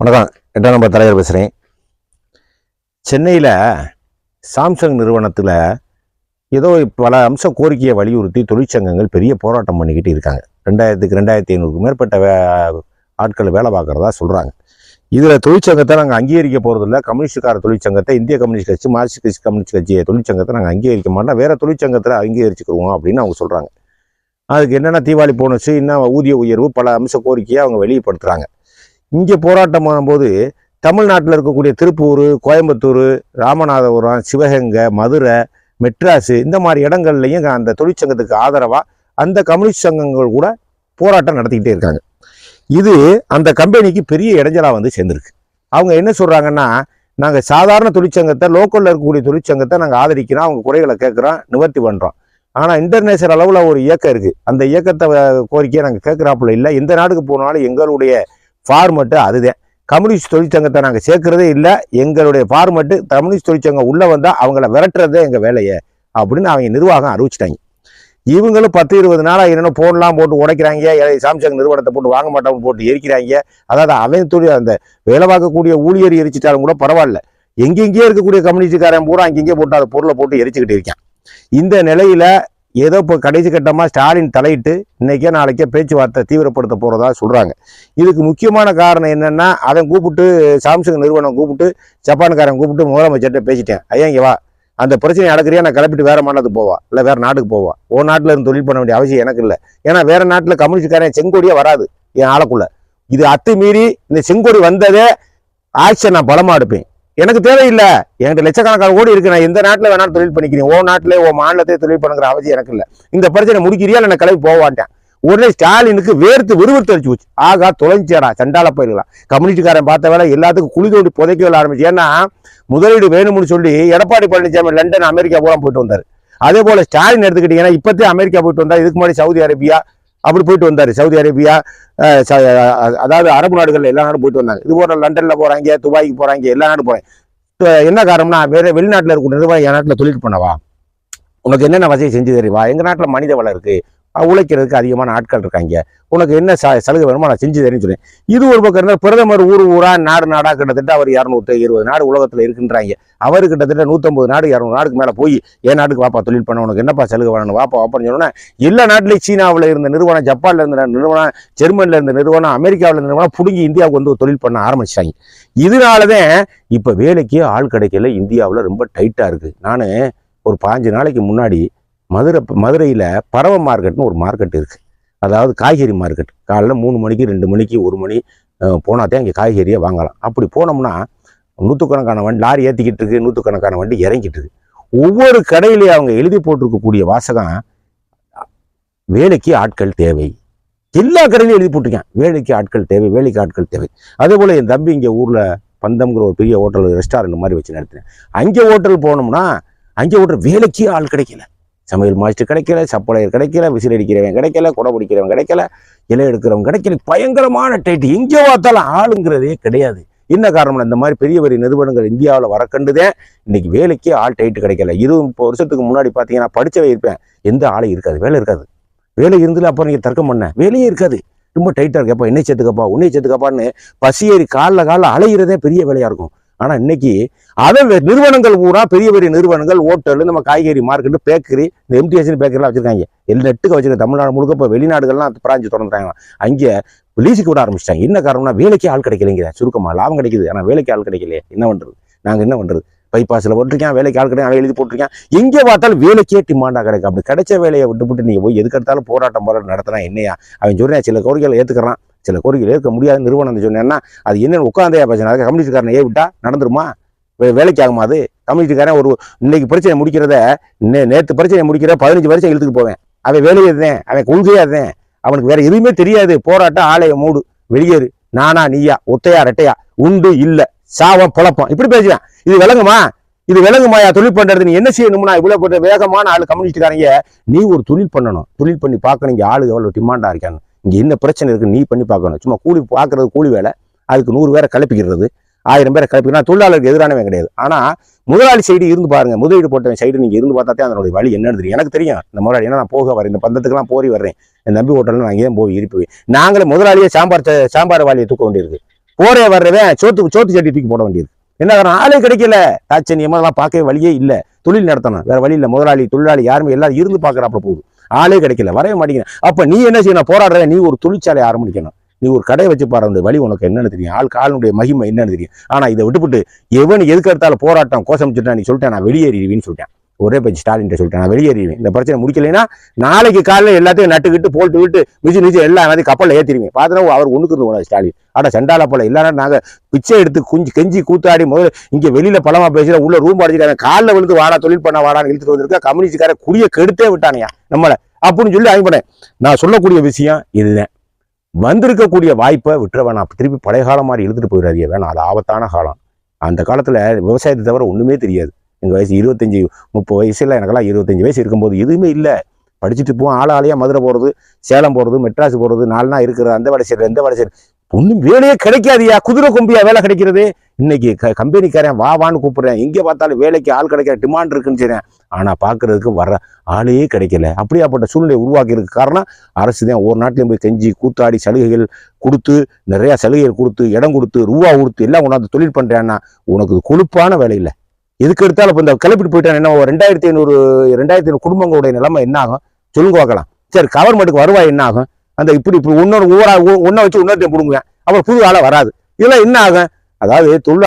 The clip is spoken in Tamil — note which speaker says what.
Speaker 1: வணக்கம். எட்டாம் நம்பர் தலைவர் பேசுகிறேன் சென்னையில் சாம்சங் நிறுவனத்தில் ஏதோ பல அம்ச கோரிக்கையை வலியுறுத்தி தொழிற்சங்கங்கள் பெரிய போராட்டம் பண்ணிக்கிட்டு இருக்காங்க. ரெண்டாயிரத்துக்கு ரெண்டாயிரத்தி ஐநூறுக்கு மேற்பட்ட வே ஆட்கள் வேலை பார்க்குறதா சொல்கிறாங்க இதில் தொழிற்சங்கத்தை நாங்கள் அங்கீகரிக்க போகிறதில்ல கம்யூனிஸ்டுக்கார தொழிற்சங்கத்தை இந்திய கம்யூனிஸ்ட் கட்சி மார்க்சிஸ்ட் கட்சி கம்யூனிஸ்ட் கட்சி தொழிற்சங்கத்தை நாங்கள் அங்கீகரிக்க மாட்டோம். வேறு தொழிற்சங்கத்தில் அங்கீகரிச்சுக்கிடுவோம் அப்படின்னு அவங்க சொல்கிறாங்க அதுக்கு என்னென்ன தீபாவளி போனஸ் இன்னும் ஊதிய உயர்வு பல அம்ச கோரிக்கையை அவங்க வெளிப்படுத்துகிறாங்க இங்கே போராட்டம் பண்ணும்போது தமிழ்நாட்டில் இருக்கக்கூடிய திருப்பூர் கோயம்புத்தூர் ராமநாதபுரம் சிவகங்கை மதுரை மெட்ராஸு இந்த மாதிரி இடங்கள்லையும் அந்த தொழிற்சங்கத்துக்கு ஆதரவாக அந்த கம்யூனிஸ்ட் சங்கங்கள் கூட போராட்டம் நடத்திக்கிட்டே இருக்காங்க. இது அந்த கம்பெனிக்கு பெரிய இடைஞ்சலாக வந்து சேர்ந்துருக்கு. அவங்க என்ன சொல்கிறாங்கன்னா நாங்கள் சாதாரண தொழிற்சங்கத்தை லோக்கலில் இருக்கக்கூடிய தொழிற்சங்கத்தை நாங்கள் ஆதரிக்கிறோம் அவங்க குறைகளை கேட்குறோம் நிவர்த்தி பண்ணுறோம் ஆனால் இன்டர்நேஷனல் அளவில் ஒரு இயக்கம் இருக்குது அந்த இயக்கத்தை கோரிக்கையை நாங்கள் கேட்குறாப்புல இல்லை. எந்த நாட்டுக்கு போனாலும் எங்களுடைய ஃபார்மெட்டு அதுதான். கம்யூனிஸ்ட் தொழிற்சங்கத்தை நாங்கள் சேர்க்கறதே இல்லை. எங்களுடைய ஃபார்மெட்டு கம்யூனிஸ்ட் தொழிற்சங்கம் உள்ளே வந்தால் அவங்கள விரட்டுறதே எங்கள் வேலையை அப்படின்னு அவங்க நிர்வாகம் அறிவிச்சிட்டாங்க. இவங்களும் பத்து இருபது நாளாக என்னென்ன ஃபோன்லாம் போட்டு உடைக்கிறாங்க சாம்சங் நிறுவனத்தை போட்டு வாங்க மாட்டோம்னு போட்டு எரிக்கிறாங்க. அதாவது அவன் தொழில் அந்த வேலை பார்க்கக்கூடிய ஊழியர் எரிச்சிட்டாலும் கூட பரவாயில்ல. எங்கெங்கேயே இருக்கக்கூடிய கம்யூனிஸ்டுக்காரன் பூரா அங்கெங்கே போட்டு அதை பொருளை போட்டு எரிச்சுக்கிட்டு இருக்கேன். இந்த நிலையில் ஏதோ இப்போ கடைசி கட்டமாக ஸ்டாலின் தலையிட்டு இன்னைக்கே நாளைக்கே பேச்சுவார்த்தை தீவிரப்படுத்த போகிறதா சொல்கிறாங்க இதுக்கு முக்கியமான காரணம் என்னென்னா அவன் கூப்பிட்டு சாம்சங் நிறுவனம் கூப்பிட்டு ஜப்பான்காரன் கூப்பிட்டு முதலமைச்சர்கிட்ட பேசிட்டேன். ஐயா இங்கே வா. அந்த பிரச்சனை அடக்குறியா? நான் கிளப்பிட்டு வேறு மாநிலத்துக்கு போவா. இல்லை வேறு நாட்டுக்கு போவா. ஓ நாட்டில் இருந்து தொழில் பண்ண வேண்டிய அவசியம் எனக்கு இல்லை. ஏன்னா வேறு நாட்டில் கம்யூனிஸ்ட்காரன் செங்கோடியே வராது என் ஆளுக்குள்ளே. இது அத்துமீறி இந்த செங்கோடி வந்ததே ஆக்ஷன் நான் பலமாக எடுப்பேன். எனக்கு தேவையில்லை. என்கிட்ட லட்சக்கணக்கான கோடி இருக்கு. நான் எந்த நாட்டில் வேணாலும் தொழில் பண்ணிக்கிறேன். ஓ நாட்டிலே ஓ மாநிலத்தை தொழில் பண்ணுங்கிற அவசியம் எனக்கு இல்லை. இந்த பிரச்சனை முடிக்கிறியா இல்லை நான் கிளம்பி போவான்ட்டேன். உடனே ஸ்டாலினுக்கு வேர்த்து விறுவிறுத்து அடிச்சு போச்சு. ஆகா தொலைஞ்சியடா சண்டால போயிருக்கலாம் கம்யூனிஸ்டுக்காரன் பார்த்த வேலை எல்லாத்துக்கும் குழி தோண்டி புதைக்க ஆரம்பிச்சு. ஏன்னா முதலீடு வேணும்னு சொல்லி எடப்பாடி பழனிசாமி லண்டன் அமெரிக்கா பூரா போயிட்டு வந்தார். அதே போல ஸ்டாலின் எடுத்துக்கிட்டீங்கன்னா இப்பத்தே அமெரிக்கா போயிட்டு வந்தார் இதுக்கு முன்னாடி சவுதி அரேபியா அப்படி போயிட்டு வந்தார். சவுதி அரேபியா ச- அதாவது அரபு நாடுகளில் எல்லா நாடும் போயிட்டு வந்தாங்க. இது போல லண்டன்ல போறாங்க துபாய்க்கு போறாங்க எல்லா நாடும் போறாங்க என்ன காரணம்னா வேறு வெளிநாட்டில் இருக்க நிர்வாகம் என் நாட்டில் தொழில் பண்ணவா? உனக்கு என்னென்ன வசதி செஞ்சு தெரியுமா எங்க நாட்டில் மனித வளம் இருக்கு. உழைக்கிறதுக்கு அதிகமான ஆட்கள் இருக்காங்க. உனக்கு என்ன ச- சலுகை வேணுமோ நான் செஞ்சு தரேன்னு சொன்னேன். இது ஒரு பக்கம் இருந்தால் பிரதமர் ஊர் ஊரா நாடு நாடா கிட்டத்தட்ட அவர் இரநூத்தி இருபது நாடு உலகத்தில் இருக்கின்றாங்க. அவர் கிட்டத்தட்ட நூற்றம்பது நாடு இரநூறு நாடுக்கு மேலே போய் என் நாட்டுக்கு வாப்பா தொழில் பண்ண உனக்கு என்னப்பா சலுகை வேணும் வாப்பா வாப்பான்னு சொன்னோன்னா எல்லா நாட்டிலையும் சீனாவில் இருந்த நிறுவனம் ஜப்பானில் இருந்த நிறுவனம் ஜெர்மன்ல இருந்த நிறுவனம் அமெரிக்காவில் இருந்த நிறுவனம் பிடுங்கி இந்தியாவுக்கு வந்து தொழில் பண்ண ஆரம்பிச்சிட்டாங்க. இதனாலதான் இப்போ வேலைக்கு ஆள் கிடைக்கல. இந்தியாவில் ரொம்ப டைட்டாக இருக்குது நான் ஒரு பாஞ்சு நாளைக்கு முன்னாடி மதுரை மதுரையில் பறவை மார்க்கெட்னு ஒரு மார்க்கெட் இருக்குது அதாவது காய்கறி மார்க்கெட். காலைல மூணு மணிக்கு ரெண்டு மணிக்கு ஒரு மணி அஹ், போனாதான் இங்கே காய்கறியை வாங்கலாம். அப்படி போனோம்னா நூற்றுக்கணக்கான வண்டி லாரி ஏற்றிக்கிட்டு இருக்கு நூற்றுக்கணக்கான வண்டி இறங்கிட்டு இருக்கு. ஒவ்வொரு கடையிலையும் அவங்க எழுதி போட்டிருக்கக்கூடிய வாசகம் வேலைக்கு ஆட்கள் தேவை. எல்லா கடையிலையும் எழுதி போட்டிருக்கேன் வேலைக்கு ஆட்கள் தேவை வேலைக்கு ஆட்கள் தேவை. அதே போல் என் தம்பி இங்கே ஊரில் பந்தம்ங்கிற ஒரு பெரிய ஹோட்டல் ரெஸ்டாரண்ட் மாதிரி வச்சு நடத்தினேன். அங்கே ஹோட்டல் போனோம்னா அங்கே ஹோட்டல் வேலைக்கு ஆள் கிடைக்கல. சமையல் மாஸ்டர் கிடைக்கல சப்ளையர் கிடைக்கல விசில் அடிக்கிறவன் கிடைக்கல குடை பிடிக்கிறவன் கிடைக்கல இலை எடுக்கிறவன் கிடைக்கல பயங்கரமான டைட்டு எங்கே பார்த்தாலும் ஆளுங்கிறதே கிடையாது. என்ன காரணம்னா இந்த மாதிரி பெரிய பெரிய நிறுவனங்கள் இந்தியாவில் வரக்கண்டுதே இன்னைக்கு வேலைக்கு ஆள் டைட்டு கிடைக்கல. இருபது முப்பது வருஷத்துக்கு முன்னாடி பார்த்தீங்கன்னா படித்தவே இருப்பேன். எந்த ஆளும் இருக்காது வேலை இருக்காது. வேலை இருந்துல அப்புறம் நீங்கள் தர்க்கம் பண்ண வேலையே இருக்காது. ரொம்ப டைட்டாக இருக்கப்பா என்னை சேர்த்துக்கப்பா உன்னை சேர்த்துக்கப்பான்னு பசி ஏறி காலில் காலில் அலையிறதே பெரிய வேலையாக இருக்கும். ஆனால் இன்னைக்கு அதை நிறுவனங்கள் பூரா பெரிய பெரிய நிறுவனங்கள் ஹோட்டல் நம்ம காய்கறி மார்க்கெட்டு பேக்கரி இந்த எம்டிஎஸ்னு பேக்கரிலாம் வச்சிருக்காங்க. எல்லா நெட்டுக்கு வச்சிருக்க தமிழ்நாடு முழுக்க இப்போ வெளிநாடுகள்லாம் பிராஞ்சு திறந்துட்டாங்க அங்கே லீஸுக்கு விட ஆரம்பிச்சிட்டாங்க. என்ன காரணம்னா வேலைக்கு ஆள் கிடைக்கலைங்கிற சுருக்கமாக லாபம் கிடைக்குது. ஆனால் வேலைக்கு ஆள் கிடைக்கலையே. என்ன பண்ணுறது நாங்கள் என்ன பண்ணுறது பைபாஸில் போட்டிருக்கேன் வேலைக்கு ஆள் கிடையாது அவன் எழுதி போட்டிருக்கேன். எங்கே பார்த்தாலும் வேலைக்கே டிமாண்டாக கிடைக்கும். அப்படி கிடைச்ச வேலையை விட்டுவிட்டு நீங்கள் போய் எதுக்கு எடுத்தாலும் போராட்டம் போராட்டம் நடத்தினா என்னையா? அவன் சொல்கிறேன் சில கோரிக்கைகளை ஏற்றுக்கிறான் சில கோரிக்கையில் இருக்க முடியாத நிறுவனம் சொன்னேன்னா அது என்னன்னு உட்காந்தே பிரச்சனை அதுக்கு கம்யூனிஸ்ட்காரனை ஏ விட்டா நடந்துருமா? வே- வேலைக்கு ஆகுமா அது? கம்யூனிஸ்ட்காரன் ஒரு இன்னைக்கு பிரச்சனை முடிக்கிறத நே நேற்று பிரச்சனை முடிக்கிற பதினஞ்சு வருஷம் இழுத்துக்கு போவேன். அவன் வேலையை இருந்தேன் அவன் கொள்கையாக இருந்தேன். அவனுக்கு வேற எதுவுமே தெரியாது. போராட்டம் ஆலய மூடு வெளியேறு. நானா நீயா ஒத்தையா ரெட்டையா? உண்டு இல்லை. சாவம் புழப்பம். இப்படி பேசுவேன். இது விளங்குமா? இது விளங்குமாயா தொழில் பண்றது நீ என்ன செய்யணும்னா இவ்வளவு வேகமான ஆள் கம்யூனிஸ்ட்காரங்க நீ ஒரு தொழில் பண்ணணும். தொழில் பண்ணி பார்க்கணும். இங்கே ஆளு எவ்வளவு டிமாண்டா இருக்காங்க இங்கே என்ன பிரச்சனை இருக்குன்னு நீ பண்ணி பார்க்கணும். சும்மா கூலி பார்க்கறது கூலி வேலை. அதுக்கு நூறு பேரை கிளப்பிக்கிறது ஆயிரம் பேரை கிளப்பிக்கிறா தொழிலாளருக்கு எதிரானவன் கிடையாது. ஆனால் முதலாளி சைடு இருந்து பாருங்க முதலீடு போட்டவன் சைடு நீங்கள் இருந்து பார்த்தா தான் அதனுடைய வழி என்னன்னு தெரியும். எனக்கு தெரியும். இந்த முதலாளி ஏன்னா நான் போக வரேன் இந்த பந்தத்துக்குலாம் போரி வர்றேன். என் நம்பி ஹோட்டலில் நான் ஏன் போய் இருப்பேன். நாங்களே முதலாளியே சாம்பார் ச- சாம்பார் வாளியை தூக்க வேண்டியிருக்கு. போரே வர்றவன் சோத்து சோத்து சட்டி தூக்கி போட வேண்டியது என்ன காரணம்? ஆளே கிடைக்கல. தாச்சன் எல்லாம் பார்க்கவே வழியே இல்லை. தொழில் நடத்தணும். வேற வழி இல்லை. முதலாளி தொழிலாளி யாருமே எல்லாரும் இருந்து பார்க்குறாப்புல போகுது. ஆளே கிடைக்கல வரைய மாட்டேங்கிறேன் அப்ப நீ என்ன செய்யணும்? போராடுற நீ ஒரு தொழிற்சாலை ஆரம்பிக்கணும். நீ ஒரு கடையை வச்சு பாரு வழி உனக்கு என்னன்னு தெரியும். ஆள் காலனுடைய மகிமை என்னன்னு தெரியும். ஆனா இதை விட்டுப்புட்டு எவன் எதுக்கு எடுத்தாலும் போராட்டம் கோஷமிச்சுட்டா நீ சொல்லிட்டேன் நான் வெளியேறிவின்னு சொல்லிட்டேன். ஒரே பச்சு ஸ்டாலின் சொல்லிட்டேன். நான் வெளியேறிடுவேன். இந்த பிரச்சனை முடிக்கலைன்னா நாளைக்கு காலையில் எல்லாத்தையும் நட்டுக்கிட்டு போட்டு விட்டு மிச்சு மிச்சு எல்லா எல்லாத்தையும் கப்பலில் ஏற்றிடுவேன் பார்த்தா அவர் ஒண்ணுக்கு இருந்து ஸ்டாலின். ஆனால் செண்டால போல. இல்லைன்னா நாங்கள் பிச்சை எடுத்து குஞ்சு கெஞ்சி கூத்தாடி முதல்ல இங்கே வெளியில் பழமா பேசுகிற உள்ள ரூம் அடிச்சிருக்காங்க காலில் விழுந்து வாடா தொழில் பண்ண வாடான்னு இழுத்துட்டு வந்திருக்கா. கம்யூனிஸ்டுக்கார குடிய கெடுத்தே விட்டானையா நம்மளை. அப்படின்னு சொல்லி அனுப்பினேன் நான் சொல்லக்கூடிய விஷயம் இதுதான். வந்திருக்கக்கூடிய வாய்ப்பை விட்டுற வேணாம் திருப்பி பழைய காலம் மாதிரி இழுத்துட்டு போயிடாதீங்க. வேணாம் அது ஆபத்தான காலம். அந்த காலத்தில் விவசாயத்தை தவிர ஒன்றுமே தெரியாது. எங்கள் வயசு இருபத்தஞ்சி முப்பது வயசில் எனக்கெல்லாம் இருபத்தஞ்சு வயசு இருக்கும்போது எதுவுமே இல்லை. படிச்சுட்டு போவோம் ஆள் ஆளையாக மதுரை போகிறது சேலம் போகிறது மெட்ராஸ் போகிறது நாலு நாள் இருக்கிற அந்த வேலை செய்யறது எந்த வேலை செய்யறது ஒன்றும் வேலையே கிடைக்காதியா? குதிரை கொம்பியா வேலை கிடைக்கிறது? இன்னைக்கு க கம்பெனிக்காரன் வா வான்னு கூப்பிட்றேன். எங்கே பார்த்தாலும் வேலைக்கு ஆள் கிடைக்கிற டிமாண்ட் இருக்குன்னு சொன்னேன் ஆனால் பார்க்கறதுக்கு வர ஆளே கிடைக்கல. அப்படியாப்பட்ட சூழ்நிலை உருவாக்கியிருக்கு காரணம் அரசு தான். ஒரு நாட்டிலையும் போய் கெஞ்சி கூத்தாடி சலுகைகள் கொடுத்து நிறையா சலுகைகள் கொடுத்து இடம் கொடுத்து ரூபா கொடுத்து எல்லாம் உனக்கு தொழில் பண்ணுறேன்னா உனக்கு கொழுப்பான வேலை இல்லை. எதுக்கு எடுத்தாலும் இப்போ இந்த கிளப்பிட்டு போயிட்டான் என்ன ஒரு ரெண்டாயிரத்தி ஐநூறு ரெண்டாயிரத்தி ஐநூறு குடும்பங்களுடைய நிலைமை என்ன ஆகும் சொல்லுங்க பார்க்கலாம். சரி கவர்மெண்ட்டுக்கு வருவாய் என்ன ஆகும் அந்த இப்படி இப்படி இன்னொரு ஊரா ஒன்றை வச்சு இன்னொருத்தையும் பிடுங்குவேன். அப்புறம் புது ஆளாக வராது. இதெல்லாம் என்ன ஆகும் அதாவது தொழில்